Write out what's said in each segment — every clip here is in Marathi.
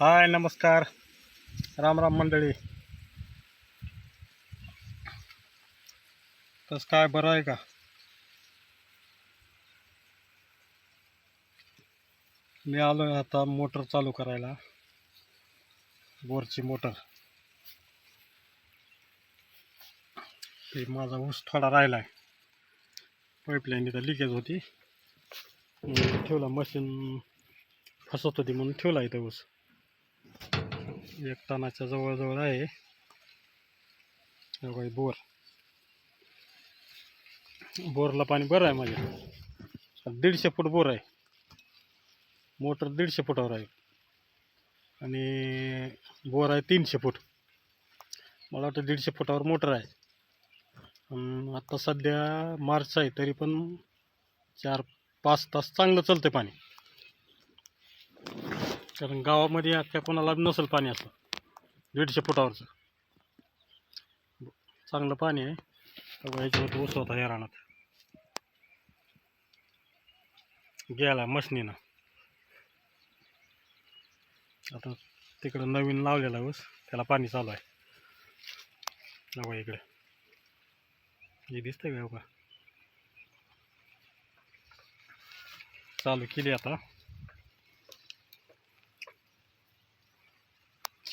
हाय नमस्कार. राम राम मंडळी. तस काय बरं आहे का? मी आलो आहे आता मोटर चालू करायला. बोरची मोटर. ते माझा ऊस थोडा राहिला आहे पाईपलाईन इथं लिकेज होती. ठेवला मशीन फसत होती म्हणून ठेवला इथं ऊस. एक टनाच्या जवळजवळ आहे. बघा बोर. बोरला पाणी बरं आहे माझ्या. दीडशे फूट बोर आहे. मोटर दीडशे फुटावर आहे. आणि बोर आहे तीनशे फूट. मला वाटतं दीडशे फुटावर मोटर आहे. आत्ता सध्या मार्च आहे तरी पण चार पाच तास चांगलं चालतं पाणी. कारण गावामध्ये अख्ख्या कोणाला नसेल पाणी असं. दीडशे फुटावरचं. चांगलं पाणी आहे. तेव्हा ह्याच्यावर ऊस होता या रानात. गेला मशनीनं. आता तिकडं नवीन लावलेला ऊस. त्याला पाणी चालू आहे. बघा इकडे. हे दिसतंय का चालू केली आता.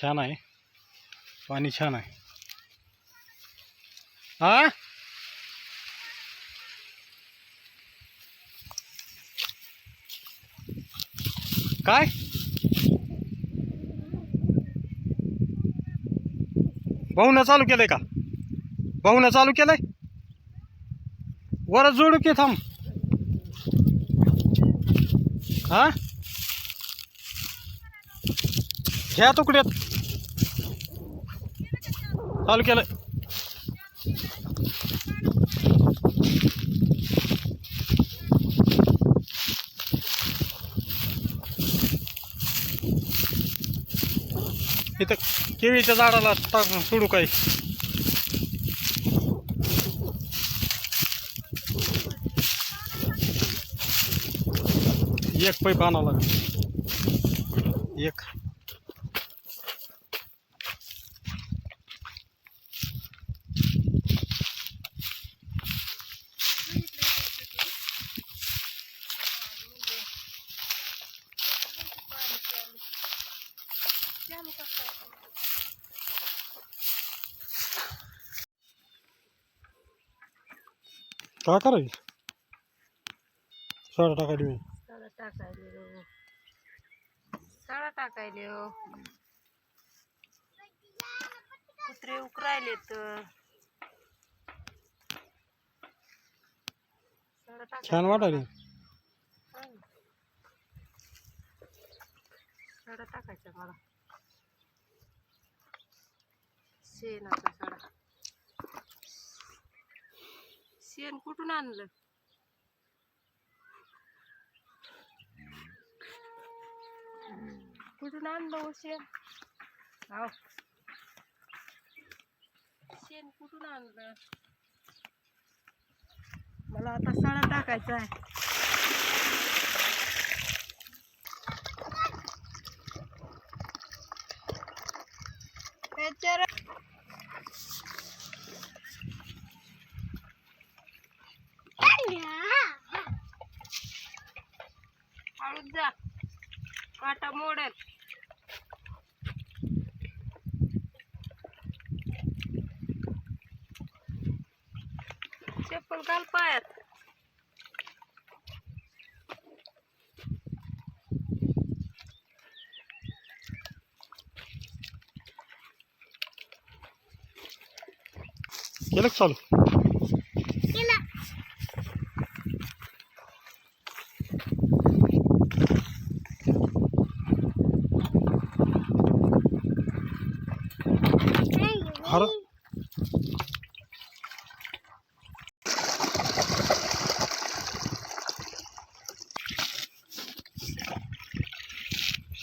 छान आहे. पाणी छान आहे. हा काय? भाऊनं चालू केलंय का? भाऊनं चालू केलंय? वर जोडू की थांब. हा घ्या तुकड्यात. चालू केलं. इथं केळीच्या झाडाला टाक सोडू काय एक पैप आणावं लागेल. एक. काय करायचं सोडा टाकायला मी सळा टाकायले हो सळा टाकायले हो कुत्रे उकरायले तर सळा टाकायले छान वाटायला सडा टाकायचा मला शेणाचा सडा शेण कुठून आणलं? कुठून आणलं हो शेण? हा शेण कुठून आणलं? मला आता सडा टाकायचा आहे. त्याच्यावर हळूच जा. काटा मोडेल चप्पल घाल पायात. केलं चालू?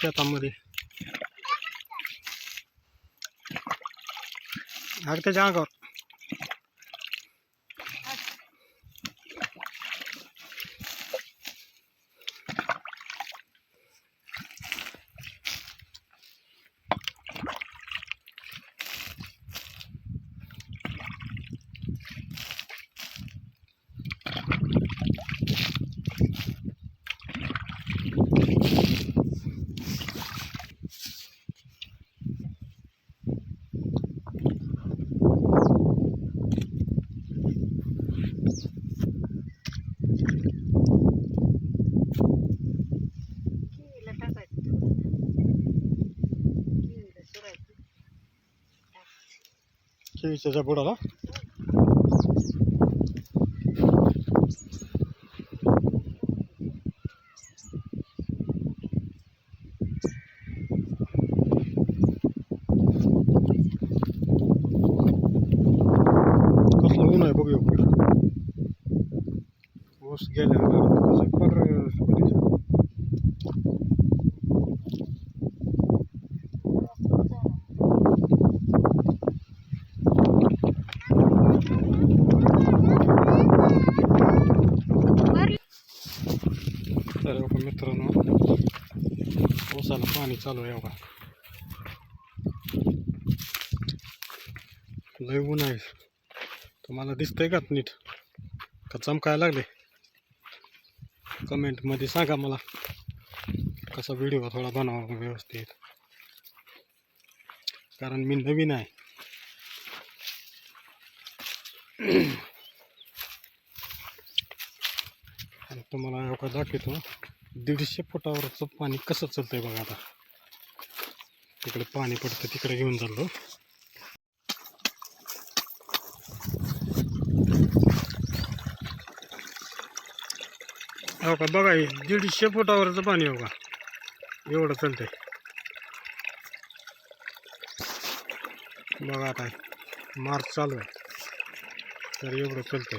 शेतामध्ये. अग त्याच्या अंगावर. केळीच्या बुडाला कसलं ऊन आहे बघूया पुढं ऊस गेल्यावर कसं पर भरली तर बघा मित्रांनो. ऊसाला पाणी चालू आहे बघा. लय ऊन आहे. तुम्हाला दिसतंय का नीट? का चमकायला लागले? कमेंटमध्ये सांगा मला. कसा व्हिडिओ थोडा बनवा व्यवस्थित. कारण मी नवीन आहे. आणि तुम्हाला एवढा दाखवतो. दीडशे फुटावरचं पाणी कसं चालतंय बघा आता. तिकडे पाणी पडतं तिकडे घेऊन चाललो. हो का? बघा हे दीडशे फुटावरचं पाणी हो का एवढं चालतंय. बघा आता मार्च चालू आहे. तर एवढं चालतंय.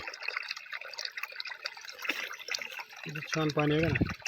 छान पाणी आहे का ना